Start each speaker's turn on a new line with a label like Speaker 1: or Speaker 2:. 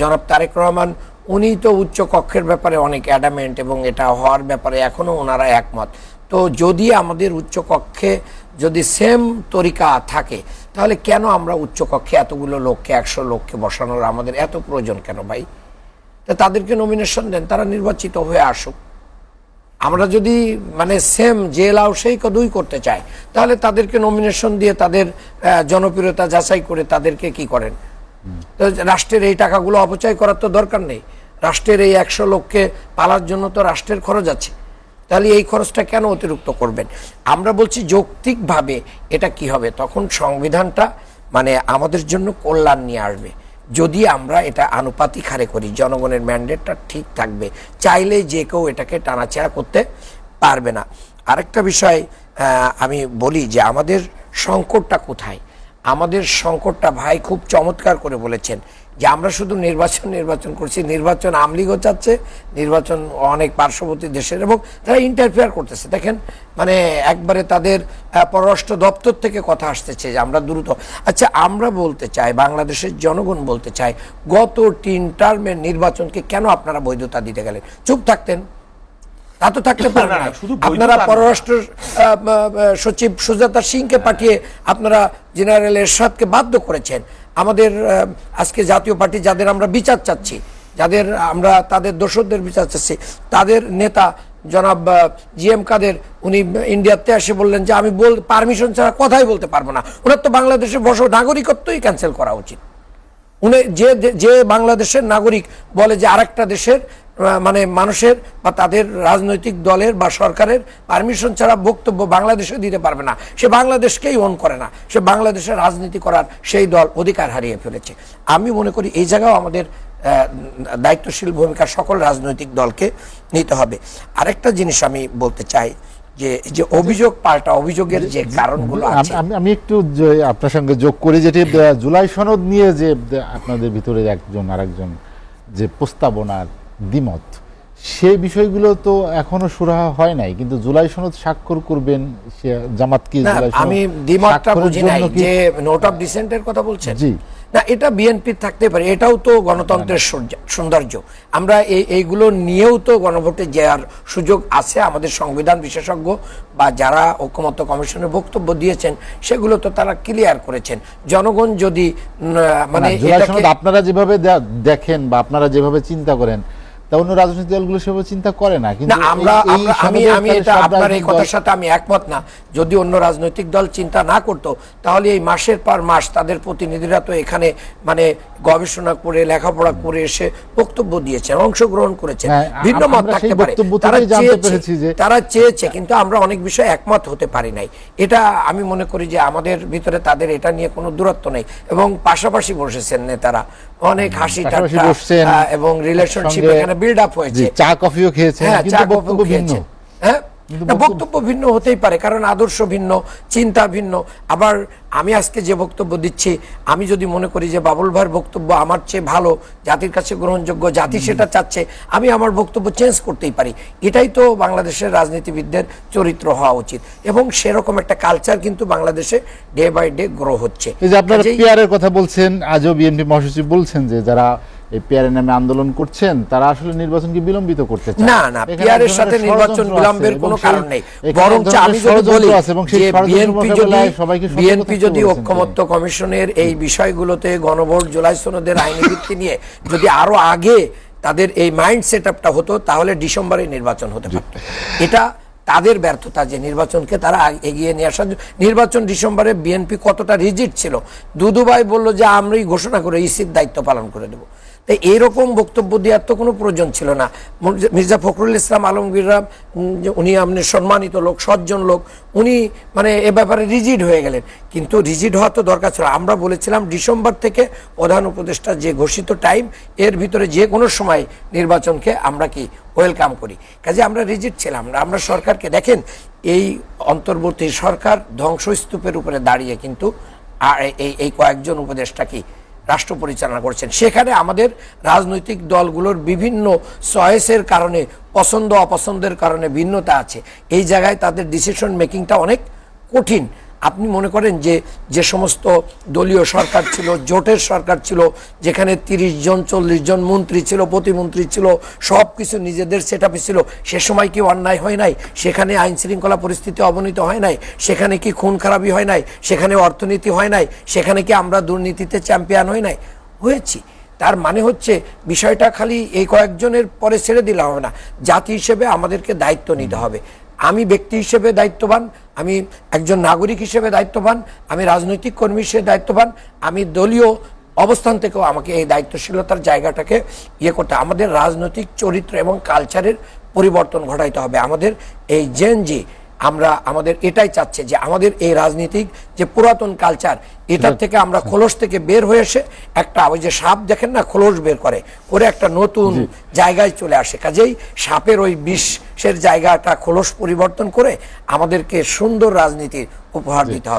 Speaker 1: জনাব তারেক রহমান, উনি তো উচ্চ কক্ষের ব্যাপারে অনেক অ্যাডামেন্ট এবং এটা হওয়ার ব্যাপারে এখনও ওনারা একমত। তো যদি আমাদের উচ্চ কক্ষে যদি সেম তরিকা থাকে, তাহলে কেন আমরা উচ্চ কক্ষে এতগুলো লোককে, একশো লোককে বসানোর আমাদের এত প্রয়োজন কেন ভাই? তো তাদেরকে নমিনেশন দেন, তারা নির্বাচিত হয়ে আসুক। আমরা যদি মানে সেম লাও সেই কদুই করতে চাই, তাহলে তাদেরকে নমিনেশন দিয়ে তাদের জনপ্রিয়তা যাচাই করে তাদেরকে কি করেন? রাষ্ট্রের এই টাকাগুলো অপচয় করার তো দরকার নেই। রাষ্ট্রের এই একশো লোককে পালার জন্য তো রাষ্ট্রের খরচ আছে। তাহলে এই খরচটা কেন অতিরিক্ত করবেন? আমরা বলছি যৌক্তিকভাবে এটা কি হবে? তখন সংবিধানটা মানে আমাদের জন্য কল্যাণ নিয়ে আসবে। যদি আমরা এটা আনুপাতিক হারে করি, জনগণের ম্যান্ডেটটা ঠিক থাকবে, চাইলে যে কেউ এটাকে টানাছেড়া করতে পারবে না। আরেকটা বিষয় আমি বলি যে আমাদের সংকটটা কোথায়? আমাদের সংকটটা ভাই খুব চমৎকার করে বলেছেন যে আমরা শুধু নির্বাচন নির্বাচন করছি। নির্বাচন আমলিগও চাচ্ছে, নির্বাচন অনেক পার্শ্ববর্তী দেশের এবং তারা ইন্টারফেয়ার করতেছে। দেখেন মানে একবারে তাদের পররাষ্ট্র দপ্তর থেকে কথা আসতেছে যে আমরা দ্রুত। আচ্ছা আমরা বলতে চাই, বাংলাদেশের জনগণ বলতে চাই গত তিন টার্মের নির্বাচনকে কেন আপনারা বৈধতা দিতে গেলেন? চুপ থাকতেন। তা তো থাকতে পারে
Speaker 2: না,
Speaker 1: আপনারা পররাষ্ট্র সচিব সুজাতা সিংকে পাঠিয়ে আপনারা জেনারেল এরশাদকে বাধ্য করেছেন। আমাদের আজকে জাতীয় পার্টি যাদের আমরা বিচার চাচ্ছি যাদের আমরা তাদের দোষরদের বিচার চাচ্ছি তাদের নেতা জনাব জি এম কাদের উনি ইন্ডিয়াতে এসে বললেন যে আমি বল পারমিশন ছাড়া কথাই বলতে পারব না। ওনার তো বাংলাদেশের বস নাগরিকত্বই ক্যান্সেল করা উচিত। উনি যে যে বাংলাদেশের নাগরিক বলে যে আরেকটা দেশের মানে মানুষের বা তাদের রাজনৈতিক দলের বা সরকারের পারমিশন ছাড়া বক্তব্য বাংলাদেশে দিতে পারবে না। সে বাংলাদেশকেই অন করে না। সে বাংলাদেশের রাজনীতি করার সেই দল অধিকার হারিয়ে ফেলেছে। আমি মনে করি এই জায়গাও আমাদের দায়িত্বশীল ভূমিকা সকল রাজনৈতিক দলকে নিতে হবে। আরেকটা জিনিস আমি বলতে চাই যে যে অভিযোগ পাল্টা অভিযোগের যে কারণগুলো আছে।
Speaker 3: আমি আমি একটু আপনার সঙ্গে যোগ করি যেটি জুলাই সনদ নিয়ে যে আপনাদের ভিতরে একজন আরেকজন যে প্রস্তাবনার দ্বিমত। সেই বিষয়গুলো তো এখনও সুরাহা হয় নাই কিন্তু জুলাই সনদ স্বাক্ষর করবেন সে জামাত কি
Speaker 1: আমি দ্বিমতটা বুঝি নাই যে নোট অফ ডিসেন্টের কথা বলছেন?
Speaker 3: জি।
Speaker 1: না এটা বিএনপি থাকতে পারে এটাও তো গণতন্ত্রের সৌন্দর্য আমরা এই এইগুলো নিয়েও তো গণভোটে যাওয়ার সুযোগ আছে আমাদের সংবিধান বিশেষজ্ঞ বা যারা ঐকমত্য কমিশনের বক্তব্য দিয়েছেন সেগুলো তো তারা ক্লিয়ার করেছেন। জনগণ যদি মানে
Speaker 3: আপনারা যেভাবে দেখেন বা আপনারা যেভাবে চিন্তা করেন তা অন্য রাজনৈতিক দলগুলো সেভাবে চিন্তা করে না কিন্তু
Speaker 1: আমরা আমি আমি এটা আপনার এই কথার সাথে আমি একমত না। যদি অন্য রাজনৈতিক দল চিন্তা না করত তাহলে এই মাসের পর মাস তাদের প্রতিনিধিরা তো এখানে মানে গবেষণা করে লেখাপড়া করে এসে বক্তব্য দিয়েছেন অংশগ্রহণ করেছেন।
Speaker 3: হ্যাঁ,
Speaker 1: ভিন্ন মত থাকতে পারে। তারা চেয়েছে তারা চেয়েছে কিন্তু আমরা অনেক বিষয়ে একমত হতে পারি নাই। এটা আমি মনে করি যে আমাদের ভিতরে তাদের এটা নিয়ে কোনো দূরত্ব নেই এবং পাশাপাশি বসেছেন নেতারা। অনেক হাসি ঠাট্টা এবং রিলেশনশিপ এখানে বিল্ড আপ হয়েছে।
Speaker 3: চা কফিও খেয়েছেন
Speaker 1: হ্যাঁ চা
Speaker 3: বক্তব্য
Speaker 1: কফিও
Speaker 3: ভিন্ন।
Speaker 1: হ্যাঁ?
Speaker 3: বক্তব্য-
Speaker 1: বক্তব্য ভিন্ন হতেই পারে কারণ আদর্শ ভিন্ন চিন্তা ভিন্ন। আবার আমি আজকে যে বক্তব্য দিচ্ছি আমি যদি মনে করি যে বাবুল ভাইয়ের বক্তব্য আমার চেয়ে ভালো জাতির কাছে গ্রহণযোগ্য জাতি সেটা চাচ্ছে আমি আমার বক্তব্য চেঞ্জ করতেই পারি। এটাই তো বাংলাদেশের রাজনীতিবিদদের চরিত্র হওয়া উচিত। এবং সেরকম একটা কালচার কিন্তু বাংলাদেশে ডে বাই ডে গ্রো হচ্ছে।
Speaker 3: এই যে আপনারা পিয়ারের কথা বলছেন আজও বিএনপি মহাসচিব বলছেন যে যারা এই পিয়ারের নামে আন্দোলন করছেন তারা আসলে নির্বাচনকে বিলম্বিত করতে চায়।
Speaker 1: না না পিয়ারের সাথে নির্বাচন বিলম্বের কোনো কারণ নেই। বরং আমি যদি বলি যে বিএনপি যদি বিএনপি যদি ঐক্যমত্য কমিশনের এই বিষয়গুলোতে গণভোট জুলাই সনদের আইনি ভিত্তি নিয়ে যদি আরও আগে তাদের এই মাইন্ড সেট আপটা হতো তাহলে ডিসেম্বরে নির্বাচন হতে পারত। এটা তাদের ব্যর্থতা যে নির্বাচনকে তারা এগিয়ে নিয়ে আসার নির্বাচন ডিসেম্বরে বিএনপি কতটা রিজিট ছিল? দুদুভাই বলল যে আমরাই ঘোষণা করে ইসির দায়িত্ব পালন করে দেবো। তাই এইরকম বক্তব্য দেওয়ার তো কোনো প্রয়োজন ছিল না। মির্জা- ফখরুল ইসলাম, আলমগীররা উনি আপনি সম্মানিত লোক, সজ্জন লোক, উনি মানে এ ব্যাপারে রিজিড হয়ে গেলেন। কিন্তু রিজিড হওয়া তো দরকার ছিল। আমরা বলেছিলাম ডিসেম্বর থেকে প্রধান উপদেষ্টা যে ঘোষিত টাইম, এর ভিতরে যে কোনো সময় নির্বাচনকে আমরা কি ওয়েলকাম করি। কাজে আমরা রিজিড ছিলাম না। আমরা সরকারকে দেখেন, এই অন্তর্বর্তী সরকার ধ্বংসস্তূপের উপরে দাঁড়িয়ে কিন্তু আর এই কয়েকজন উপদেষ্টা কি রাষ্ট্র পরিচালনা করছেন। সেখানে আমাদের রাজনৈতিক দলগুলোর বিভিন্ন চয়েসের কারণে পছন্দ অপছন্দের কারণে ভিন্নতা আছে। এই জায়গায় তাদের ডিসিশন মেকিংটা অনেক কঠিন। আপনি মনে করেন যে যে সমস্ত দলীয় সরকার ছিল, জোটের সরকার ছিল, যেখানে তিরিশ জন, চল্লিশ জন মন্ত্রী ছিল, প্রতিমন্ত্রী ছিল সব কিছু নিজেদের সেট ছিল, সে সময় কি অন্যায় হয় নাই? সেখানে আইন শৃঙ্খলা পরিস্থিতি অবনীত হয় নাই? সেখানে কি খুন খারাপি হয় নাই? সেখানে অর্থনীতি হয় নাই? সেখানে কি আমরা দুর্নীতিতে চ্যাম্পিয়ন হয় নাই? হয়েছি। তার মানে হচ্ছে, বিষয়টা খালি এই কয়েকজনের পরে ছেড়ে দিলে হবে না জাতি হিসেবে আমাদেরকে দায়িত্ব নিতে হবে। আমি ব্যক্তি হিসেবে দায়িত্ববান আমি একজন নাগরিক হিসেবে দায়িত্ববান, আমি রাজনৈতিক কর্মী হিসেবে দায়িত্ববান, আমি দলীয় অবস্থান থেকেও আমাকে এই দায়িত্বশীলতার জায়গাটাকে ইয়ে করতে আমাদের রাজনৈতিক চরিত্র এবং কালচারের পরিবর্তন ঘটাইতে হবে। আমাদের এই জেন জি আমরা আমাদের এটাই চাচ্ছে যে আমাদের এই রাজনীতিক যে পুরাতন কালচার এটার থেকে আমরা খোলস থেকে বের হয়ে এসে একটা ওই যে সাপ দেখেন না খোলস বের করে। করে একটা নতুন জায়গায় চলে আসে। কাজেই সাপের ওই বিষের জায়গাটা খোলস পরিবর্তন করে আমাদেরকে সুন্দর রাজনীতির উপহার দিতে হবে।